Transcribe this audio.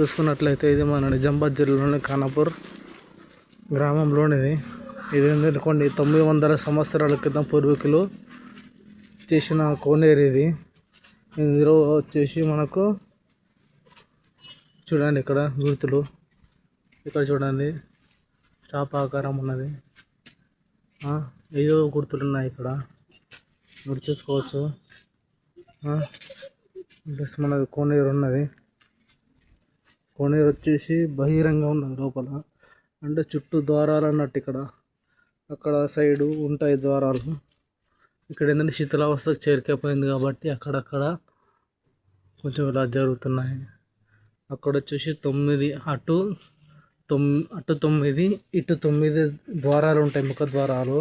చూసుకున్నట్లయితే ఇది మన నిజామాబాద్ జిల్లాలోని ఖానాపూర్ గ్రామంలోనిది. ఇది కొన్ని తొమ్మిది వందల సంవత్సరాల క్రితం పూర్వీకులు చేసిన కోనేరు ఇది. ఇందులో వచ్చేసి మనకు చూడండి ఇక్కడ గుర్తులు. ఇక్కడ చూడండి చాప ఆకారం ఉన్నది. ఆ, ఏదో గుర్తులు ఉన్నాయి ఇక్కడ. మీరు చూసుకోవచ్చు. ఆ, ప్లస్ మనది కోనేరు ఉన్నది. కోనేరు వచ్చేసి బహిరంగం ఉన్నది లోపల. అంటే చుట్టూ ద్వారాలు అన్నట్టు ఇక్కడ. అక్కడ సైడు ఉంటాయి ద్వారాలు. ఇక్కడ ఏంటంటే శీతలావస్థకు చేరుకపోయింది కాబట్టి అక్కడక్కడ కొంచెం ఇలా జరుగుతున్నాయి. అక్కడ వచ్చేసి తొమ్మిది అటు తొమ్మి అటు తొమ్మిది ఇటు తొమ్మిది ద్వారాలు ఉంటాయి. ముఖ ద్వారాలు